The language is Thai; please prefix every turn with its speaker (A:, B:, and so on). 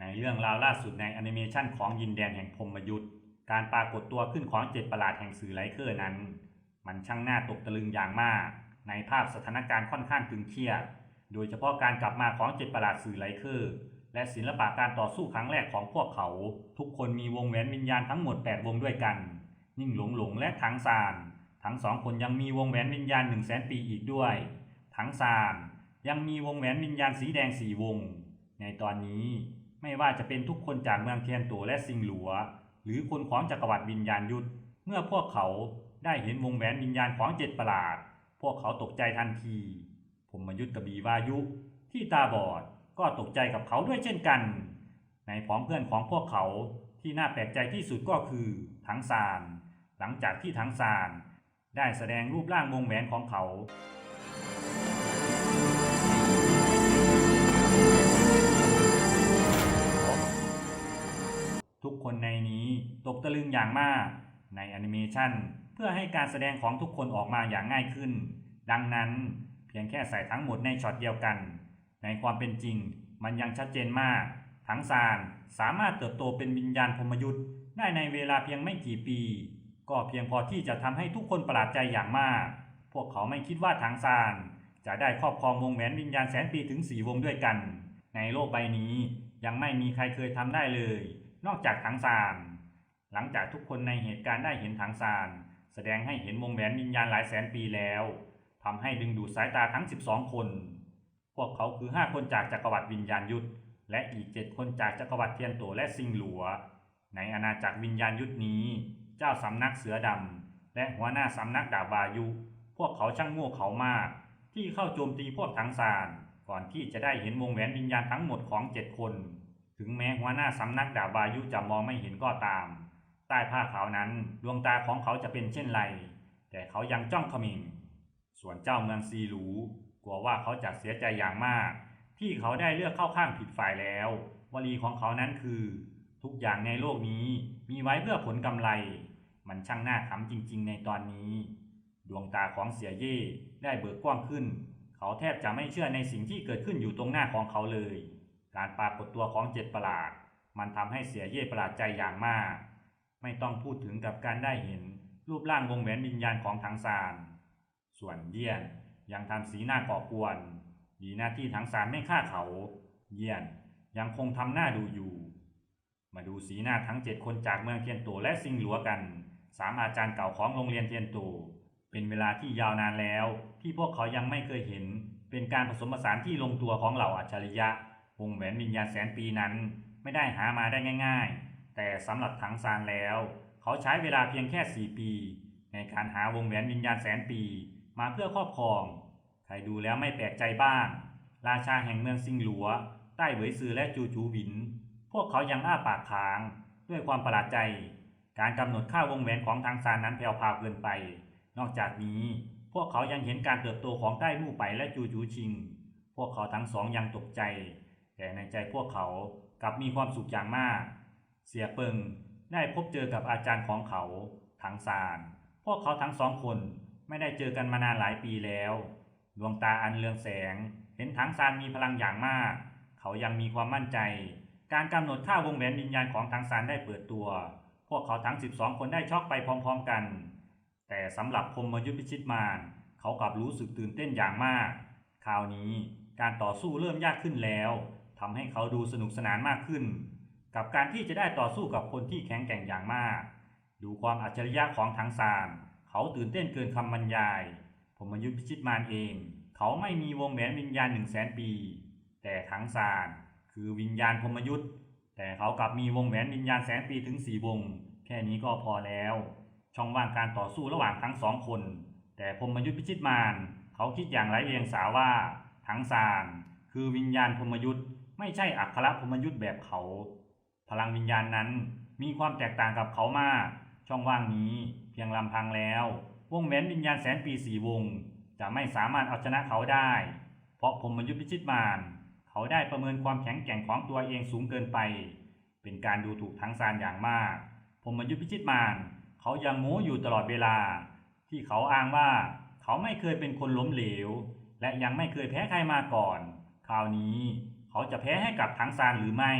A: ในเรื่องราวล่าสุดในแอนิเมชันของยินแดนแห่งพรมยุทธ์การปรากฏตัวขึ้นของเจ็ดประหลาดแห่งสื่อไลเคอร์นั้น มันช่างน่าตกตะลึงอย่างมาก ในภาพสถานการณ์ค่อนข้างตึงเครียด โดยเฉพาะการกลับมาของเจ็ดประหลาดสื่อไลเคอร์และศิลปะการต่อสู้ครั้งแรกของพวกเขา ทุกคนมีวงแหวนวิญญาณทั้งหมด 8 วงด้วยกัน นิ่งหลงหลงและถังซาน ทั้งสองคนยังมีวงแหวนวิญญาณหนึ่งแสนปีอีกด้วย ถังซานยังมีวงแหวนวิญญาณสีแดงสี่วง ในตอนนี้ ไม่ว่าจะเป็นทุกคนจากเมืองเทียนตัวและซิงหลัว หรือคนของจักรวรรดิวิญญาณยุทธ เมื่อพวกเขาได้เห็นวงแหวนวิญญาณของเจ็ดประหลาด พวกเขาตกใจทันที ผมมายุทธกับบีวายุ ที่ตาบอดก็ตกใจกับเขาด้วยเช่นกัน ในผองเพื่อนของพวกเขาที่น่าแปลกใจที่สุดก็คือถังซาน หลังจากที่ถังซาน ได้แสดงรูปร่างวงแหวนของเขา ตกตะลึงอย่างมากในแอนิเมชันเพื่อให้การแสดงของทุกคนออกมาอย่างง่ายขึ้น ดังนั้นเพียงแค่ใส่ทั้งหมดในช็อตเดียวกัน ในความเป็นจริง มันยังชัดเจนมาก ทั้งซานสามารถเติบโตเป็นวิญญาณพมยุทธ์ได้ในเวลาเพียงไม่กี่ปี ก็เพียงพอที่จะทำให้ทุกคนประหลาดใจอย่างมาก พวกเขาไม่คิดว่าถังซานจะได้ครอบครองวงแหวนวิญญาณแสนปีถึงสี่วงด้วยกัน ในโลกใบนี้ยังไม่มีใครเคยทำได้เลย นอกจากถังซาน หลังจากทุกคนในเหตุการณ์ได้เห็นถังซาน แสดงให้เห็นวงแหวนวิญญาณหลายแสนปีแล้วทำให้ดึงดูดสายตาทั้ง 12 คน พวกเขาคือ 5 คนจากจักรวรรดิวิญญาณยุทธ และอีก 7 คนจากจักรวรรดิเทียนโตและซิงหลัว ในอาณาจักรวิญญาณยุทธนี้ เจ้าสำนักเสือดำและหัวหน้าสำนักดาบายุ พวกเขาช่างโง่เขามาก ที่เข้าโจมตีพวกถังซาน ก่อนที่จะได้เห็นวงแหวนวิญญาณทั้งหมดของ 7 คน ถึงแม้หัวหน้าสำนักดาบายุจะมองไม่เห็นก็ตาม ใต้ผ้าขาวนั้นดวงตาของเขาจะเป็นเช่นไร แต่เขายังจ้องขมิงส่วนเจ้าเมืองซีหลูกลัวว่าเขาจะเสียใจอย่างมาก ที่เขาได้เลือกเข้าข้างผิดฝ่ายแล้ว วลีของเขานั้นคือ ทุกอย่างในโลกนี้มีไว้เพื่อผลกำไร มันช่างน่าขำจริง ๆ ในตอนนี้ ดวงตาของเสียเย่ได้เบิกกว้างขึ้น เขาแทบจะไม่เชื่อในสิ่งที่เกิดขึ้นอยู่ตรงหน้าของเขาเลย การปรากฏตัวของเจ็ดประหลาด มันทำให้เสียเย่ประหลาดใจอย่างมาก ไม่ต้องพูดถึงกับการได้เห็นรูปร่างวงแหวนวิญญาณของถังซาน ส่วนเยี่ยนยังทำสีหน้าก่อกวน ดีหน้าที่ถังซานไม่ฆ่าเขา เยี่ยนยังคงทำหน้าดูอยู่ มาดูสีหน้าทั้งเจ็ดคนจากเมืองเทียนโตและซิงหลัวกัน สามอาจารย์เก่าของโรงเรียนเทียนโต เป็นเวลาที่ยาวนานแล้ว ที่พวกเขายังไม่เคยเห็น เป็นการผสมผสานที่ลงตัวของเหล่าอัจฉริยะ วงแหวนวิญญาณแสนปีนั้น ไม่ได้หามาได้ง่าย ๆ แต่สำหรับถังซานแล้ว เขาใช้เวลาเพียงแค่ 4 ปี ในการหาวงแหวนวิญญาณแสนปี มาเพื่อครอบครอง ใครดูแล้วไม่แปลกใจบ้าง ราชาแห่งเมืองซิงหลัว ใต้เหวยซือและจูจูหวิน พวกเขายังอ้าปากค้าง ด้วยความประหลาดใจ การกำหนดค่าวงแหวนของทางซานนั้นแผ่วพาวเกินไป นอกจากนี้พวกเขายังเห็นการเติบโตของใต้มู่ไปและจูจูชิง พวกเขาทั้งสองยังตกใจ แต่ในใจพวกเขากลับมีความสุขอย่างมาก เสียเปิงได้พบเจอกับอาจารย์ของเขาถังซาน พวกเขาทั้งสองคนไม่ได้เจอกันมานานหลายปีแล้ว ดวงตาอันเรืองแสง เห็นถังซานมีพลังอย่างมาก เขายังมีความมั่นใจ การกำหนดค่าวงแหวนวิญญาณของถังซานได้เปิดตัว พวกเขาทั้ง 12 คนได้ช็อกไปพร้อมๆกัน แต่สำหรับพรหมยุทธพิชิตมารเขากลับรู้สึกตื่นเต้นอย่างมาก คราวนี้การต่อสู้เริ่มยากขึ้นแล้วทำให้เขาดูสนุกสนานมากขึ้น กับการที่จะได้ต่อสู้กับคนที่แข็งแกร่งอย่างมาก ดูความอัจฉริยะของถังซาน เขาตื่นเต้นเกินคำบรรยายพรหมยุทธพิชิตมารเอง เขาไม่มีวงแหวนวิญญาณหนึ่งแสนปี แต่ถังซาน คือวิญญาณพมยุทธแต่เขากลับมีวงแหวนวิญญาณแสนปีถึงสี่วง แค่นี้ก็พอแล้ว ช่องว่างการต่อสู้ระหว่างทั้งสองคน แต่พมยุทธพิชิตมารเขาคิดอย่างไรเรียงสาว่าทั้งซาน คือวิญญาณพมยุทธไม่ใช่อัครพมยุทธแบบเขา พลังวิญญาณนั้นมีความแตกต่างกับเขามาก ช่องว่างนี้เพียงลำพังแล้ว วงแหวนวิญญาณแสนปีสี่วง จะไม่สามารถเอาชนะเขาได้ เพราะพรหมยุทธพิชิตมารเขาได้ประเมินความแข็งแกร่งของตัวเองสูงเกินไป เป็นการดูถูกทั้งซานอย่างมากพรหมยุทธพิชิตมารเขายังโม้อยู่ตลอดเวลา ที่เขาอ้างว่าเขาไม่เคยเป็นคนล้มเหลว และยังไม่เคยแพ้ใครมาก่อน คราวนี้เขาจะแพ้ให้กับทั้งซานหรือไม่